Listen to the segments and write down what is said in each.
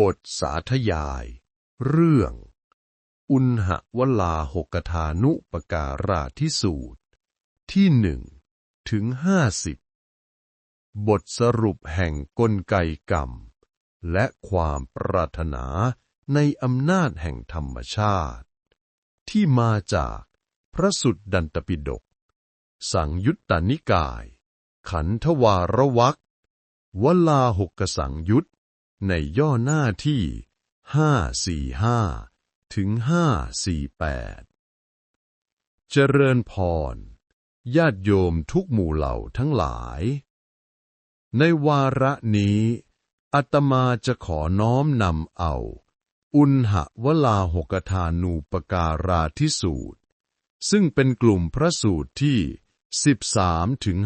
บทสาธยาย เรื่อง อุณหวลาหกทานุปการาทิสูตร ที่หนึ่งถึงห้าสิบบทสรุปแห่งกลไกกรรม และความปรารถนาในอำนาจแห่งธรรมชาติ ที่มาจากพระสุดดันตปิฎกสังยุตตนิกาย ขันธวารวักวลาหกสังยุต ในย่อหน้าที่ 545 ถึง 548 เจริญพร ญาติโยมทุกหมู่เหล่าทั้งหลาย ในวาระนี้อาตมาจะขอน้อมนำเอา อุณหวลาหกทานูปการาทิสูตร ซึ่งเป็นกลุ่มพระสูตรที่ 13ถึง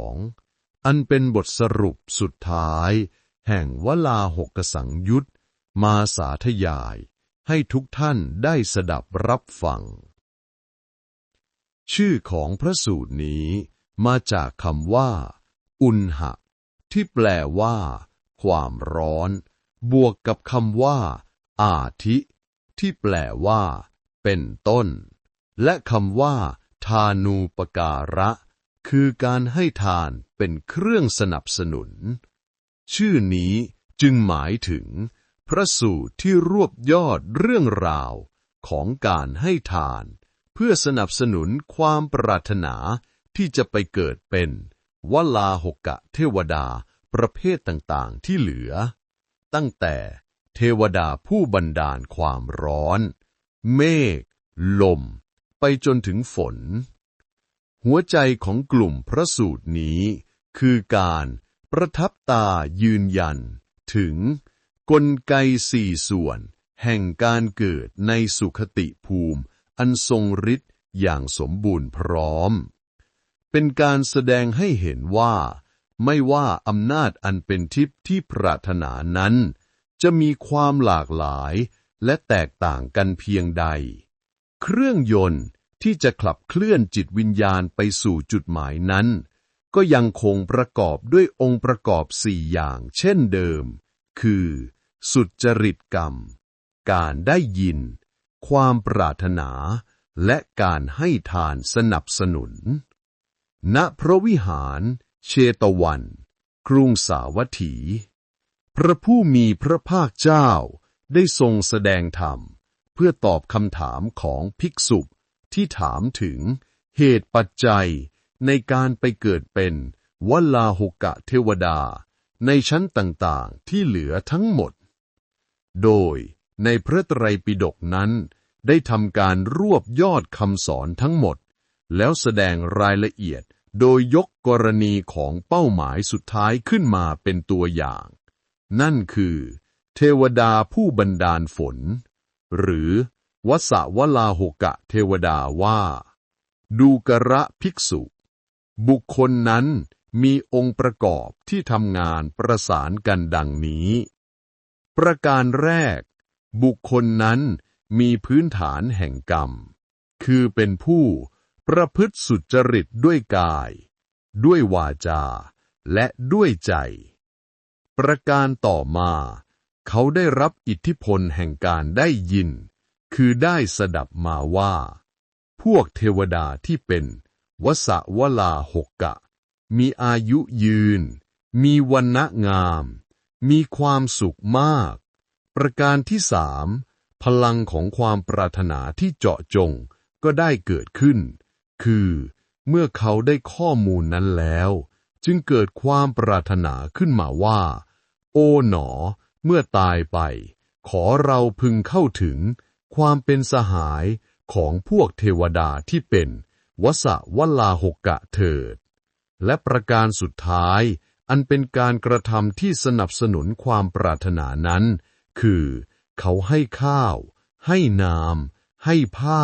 52 อันเป็นบทสรุปสุดท้าย แห่งวลาหกสังยุตมาสาธยาย ให้ทุกท่านได้สดับรับฟัง ชื่อของพระสูตรนี้มาจากคำว่า อุณหะ ที่แปลว่า ความร้อน บวกกับคำว่า อาทิ ที่แปลว่า เป็นต้น และคำว่า ทานูปการะ คือการให้ทานเป็นเครื่องสนับสนุน ชื่อนี้จึงหมายถึง พระสูตรที่รวบยอดเรื่องราวของการให้ทาน เพื่อสนับสนุนความปรารถนาที่จะไปเกิดเป็นวลาหกะเทวดาประเภทต่างๆที่เหลือ ตั้งแต่เทวดาผู้บันดาลความร้อน เมฆ ลม ไปจนถึงฝน หัวใจของกลุ่มพระสูตรนี้ คือการ ประทับตายืนยัน ถึงกลไกสี่ส่วน แห่งการเกิดในสุขติภูมิ อันทรงฤทธิ์อย่างสมบูรณ์พร้อม เป็นการแสดงให้เห็นว่า ไม่ว่าอำนาจอันเป็นทิพย์ที่ปรารถนานั้น จะมีความหลากหลายและแตกต่างกันเพียงใด เครื่องยนต์ที่จะขับเคลื่อนจิตวิญญาณไปสู่จุดหมายนั้น ก็ยังคงประกอบด้วยองค์ประกอบสี่อย่างเช่นเดิม คือ สุจริตกรรม การได้ยิน ความปรารถนา และการให้ทานสนับสนุน ณพระวิหารเชตวัน กรุงสาวัตถี พระผู้มีพระภาคเจ้าได้ทรงแสดงธรรม เพื่อตอบคำถามของภิกษุที่ถามถึงเหตุปัจจัย ในการไปเกิดเป็นวลาหุกะเทวดา ในชั้นต่างๆที่เหลือทั้งหมด โดยในพระไตรปิฎกนั้น ได้ทำการรวบยอดคำสอนทั้งหมด แล้วแสดงรายละเอียดโดยยกกรณีของเป้าหมายสุดท้ายขึ้นมาเป็นตัวอย่าง นั่นคือ เทวดาผู้บันดาลฝน หรือวสวลาหกะเทวดาว่า ดูกระภิกษุ บุคคลนั้นมีองค์ประกอบที่ทำงานประสานกันดังนี้ ประการแรก บุคคลนั้นมีพื้นฐานแห่งกรรม คือเป็นผู้ประพฤติสุจริตด้วยกาย ด้วยวาจา และด้วยใจ ประการต่อมา เขาได้รับอิทธิพลแห่งการได้ยิน คือได้สดับมาว่า พวกเทวดาที่เป็น วสวลาหกกะ มีอายุยืน มีวันณะงาม มีความสุขมาก ประการที่สามพลังของความปรารถนาที่เจาะจงก็ได้เกิดขึ้น คือเมื่อเขาได้ข้อมูลนั้นแล้ว จึงเกิดความปรารถนาขึ้นมาว่า โอ๋หนอ เมื่อตายไป ขอเราพึงเข้าถึง ความเป็นสหายของพวกเทวดาที่เป็น วสวลาหกกะเถิด และประการสุดท้าย อันเป็นการกระทำที่สนับสนุนความปรารถนานั้น คือ เขาให้ข้าว ให้น้ำให้ผ้า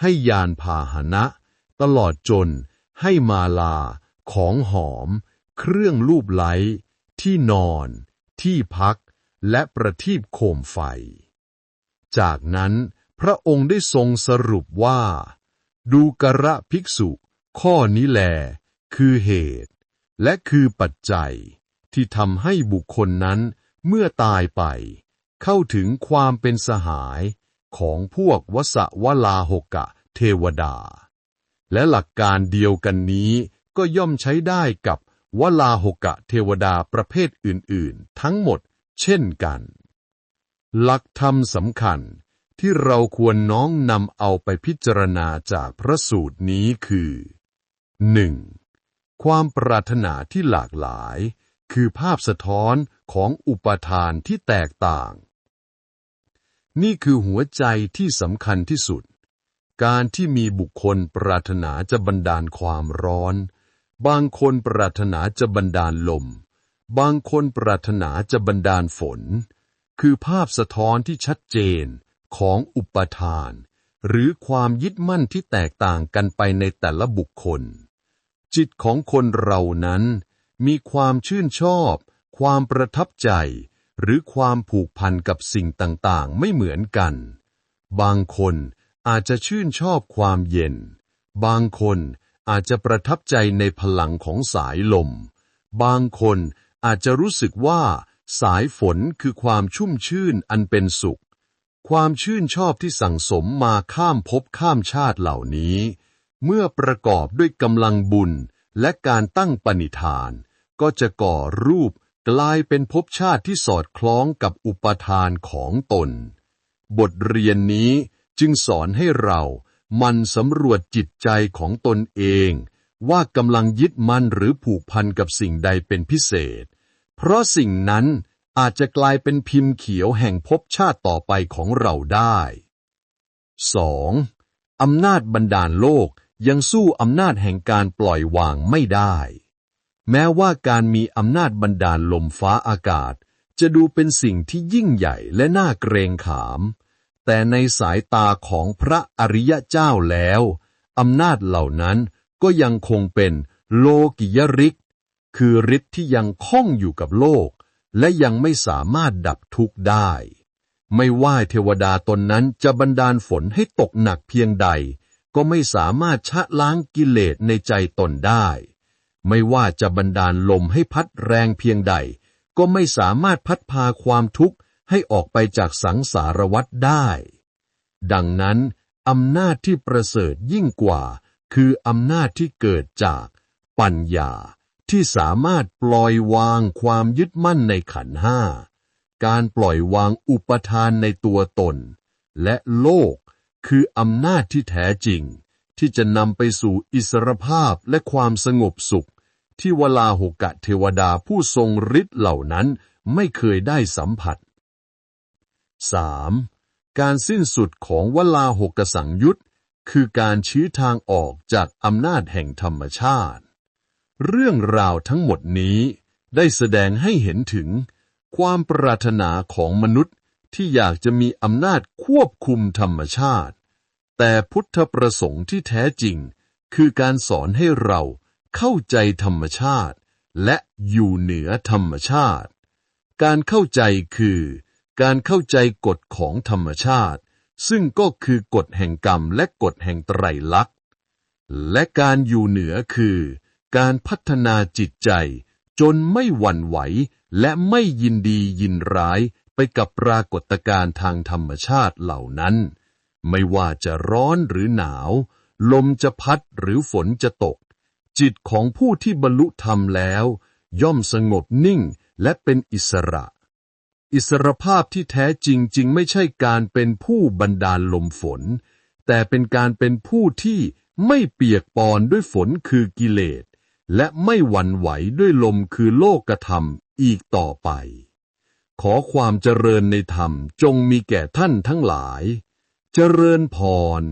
ให้ยานพาหนะ ตลอดจน ให้มาลา ของหอม เครื่องลูบไหล ที่นอน ที่พัก และประทีปโคมไฟ จากนั้นพระองค์ได้ทรงสรุปว่า ดูกระภิกษุ ข้อนี้แล คือเหตุ และคือปัจจัย ที่ทำให้บุคคลนั้นเมื่อตายไป เข้าถึงความเป็นสหายของพวกวสวลาหกะเทวดา และหลักการเดียวกันนี้ก็ย่อมใช้ได้กับวลาหกะเทวดาประเภทอื่น ๆ ทั้งหมดเช่นกัน หลักธรรมสำคัญ ที่เราควรน้องนำเอาไปพิจารณาจากพระสูตรนี้คือ 1. ความปรารถนาที่หลากหลาย คือภาพสะท้อนของอุปทานที่แตกต่าง นี่คือหัวใจที่สำคัญที่สุด การที่มีบุคคลปรารถนาจะบันดาลความร้อน บางคนปรารถนาจะบันดาลลม บางคนปรารถนาจะบันดาลฝน คือภาพสะท้อนที่ชัดเจน ของอุปทาน หรือความยึดมั่นที่แตกต่างกันไปในแต่ละบุคคล จิตของคนเรานั้น มีความชื่นชอบ ความประทับใจ หรือความผูกพันกับสิ่งต่างๆ ไม่เหมือนกัน บางคนอาจจะชื่นชอบความเย็น บางคนอาจจะประทับใจในพลังของสายลม บางคนอาจจะรู้สึกว่าสายฝนคือความชุ่มชื่นอันเป็นสุข ความชื่นชอบที่สั่งสมมาข้ามภพข้ามชาติเหล่านี้ เมื่อประกอบด้วยกำลังบุญและการตั้งปณิธาน ก็จะก่อรูปกลายเป็นภพชาติที่สอดคล้องกับอุปทานของตน บทเรียนนี้จึงสอนให้เรามันสำรวจจิตใจของตนเอง ว่ากำลังยึดมั่นหรือผูกพันกับสิ่งใดเป็นพิเศษ เพราะสิ่งนั้น อาจจะกลายเป็นพิมพ์เขียวแห่งภพชาติต่อไปของเราได้ 2. อำนาจบันดาลโลกยังสู้อำนาจแห่งการปล่อยวางไม่ได้ แม้ว่าการมีอำนาจบันดาลลมฟ้าอากาศ จะดูเป็นสิ่งที่ยิ่งใหญ่และน่าเกรงขาม แต่ในสายตาของพระอริยเจ้าแล้วอำนาจเหล่านั้นก็ยังคงเป็นโลกิยริก คือฤทธิ์ที่ยังคล้องอยู่กับโลก และยังไม่สามารถดับทุกข์ได้ ไม่ว่าเทวดาตนนั้นจะบันดาลฝนให้ตกหนักเพียงใด ก็ไม่สามารถชะล้างกิเลสในใจตนได้ ไม่ว่าจะบันดาลลมให้พัดแรงเพียงใด ก็ไม่สามารถพัดพาความทุกข์ให้ออกไปจากสังสารวัฏได้ ดังนั้นอำนาจที่ประเสริฐยิ่งกว่า คืออำนาจที่เกิดจากปัญญา ที่สามารถปล่อยวางความยึดมั่นในขันห้า การปล่อยวางอุปทานในตัวตน และโลกคืออำนาจที่แท้จริง ที่จะนำไปสู่อิสรภาพและความสงบสุข ที่วลาหกะเทวดาผู้ทรงฤทธิ์เหล่านั้นไม่เคยได้สัมผัส 3. การสิ้นสุดของวลาหกสังยุตคือการชี้ทางออกจากอำนาจแห่งธรรมชาติ เรื่องราวทั้งหมดนี้ได้แสดงให้เห็นถึง ความปรารถนาของมนุษย์ที่อยากจะมีอำนาจควบคุมธรรมชาติ แต่พุทธประสงค์ที่แท้จริง คือการสอนให้เราเข้าใจธรรมชาติ และอยู่เหนือธรรมชาติ การเข้าใจคือ การเข้าใจกฎของธรรมชาติ ซึ่งก็คือกฎแห่งกรรมและกฎแห่งไตรลักษณ์ และการอยู่เหนือคือ การพัฒนาจิตใจ จนไม่หวั่นไหว และไม่ยินดียินร้ายไปกับปรากฏการณ์ทางธรรมชาติเหล่านั้น ไม่ว่าจะร้อนหรือหนาว ลมจะพัดหรือฝนจะตก จิตของผู้ที่บรรลุธรรมแล้ว ย่อมสงบนิ่งและเป็นอิสระ อิสรภาพที่แท้จริงจริงไม่ใช่การเป็นผู้บันดาลลมฝน แต่เป็นการเป็นผู้ที่ไม่เปียกปอนด้วยฝนคือกิเลส และไม่หวั่นไหวด้วยลมคือโลกธรรมอีกต่อไป ขอความเจริญในธรรมจงมีแก่ท่านทั้งหลาย เจริญพร